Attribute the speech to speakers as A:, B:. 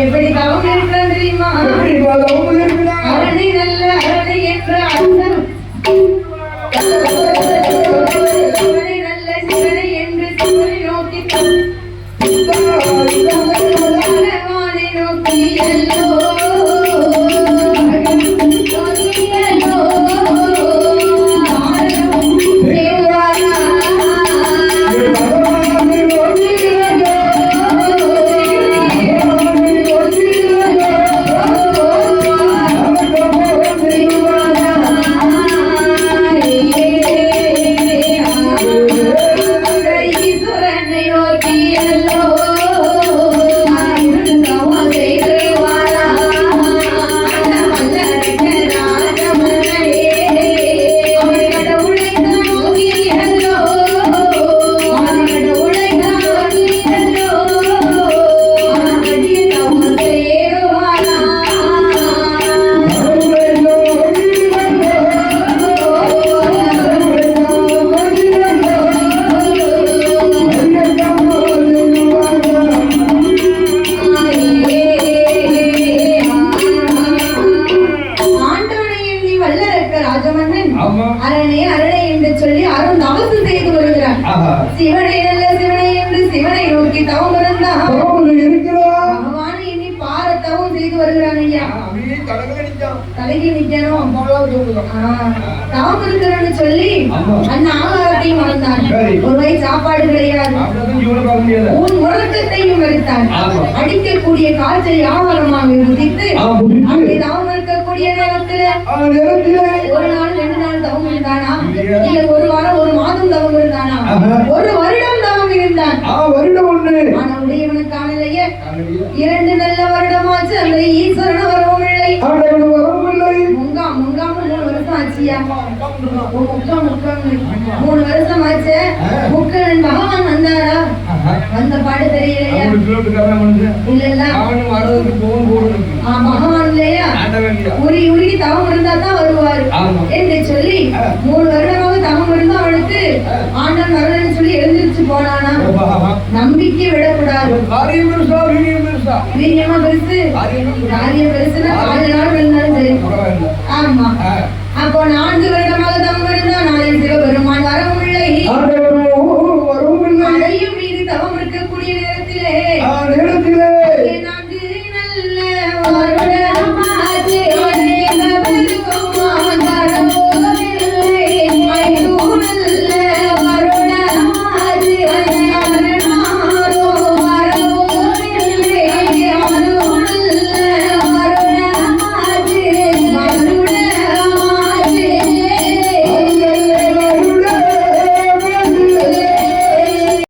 A: எப்படி தவம் இருக்கிறான் தெரியுமா? அரணை நல்ல அரணை என்ற அர்த்தம். தவசு செய்து வருகிறார். சிவனை நல்ல சிவனை என்று சிவனை நோக்கி தவம். பகவானை எண்ணி பார தவம் செய்து வருகிறான் ஐயா. தலைக்கு நிக்கணும் தவம் இருக்கிறன்னு சொல்லி. அந்த ஆகாரத்தையும் மறந்தான். ஒரு வகை சாப்பாடு கிடையாது. உன் உறக்கத்தையும் வெறுத்தான்
B: ஆமா.
A: அடிக்கக்கூடிய காய்ச்சல்
B: ஆ, குதித்து.
A: அப்படி தவம் நேரத்திலே ஒரு நாள் ரெண்டு நாள் தவம் இருந்தானா
B: இல்லையா?
A: இல்ல ஒரு வாரம் ஒரு மாதம் தவம் இருந்தானா. ஒரு வருடம் தவம் இருந்தான்
B: வருடம் ஒண்ணு.
A: ஆனா உடையவனுக்கு காணலையே
B: காணலையா?
A: இரண்டு நல்ல வருடமாச்சு அந்த ஈஸ்வரன் வரவும் இல்லை
B: வரவும் இல்லை.
A: முங்கா முங்காம மூணு வருஷம் ஆச்சியா முக்கா முக்கான்னு. மூணு வருஷம் ஆச்சு
B: ஆ.
A: முக்கன் பகவான் வந்தாரா. வந்த பாடு தெரியலையா. இல்ல இல்ல
B: அவனும் வர்றதுக்கு போகும் போடுறதுக்கு. ஆமா. அப்போ
A: நான்கு வருடமாக தவம் இருந்தா
B: நாளை சிவபெருமான்
A: இல்லை. அதையும்
B: தவம் இருக்கக்கூடிய
A: நேரத்திலே. நேரத்திலே. நான்கு நல்ல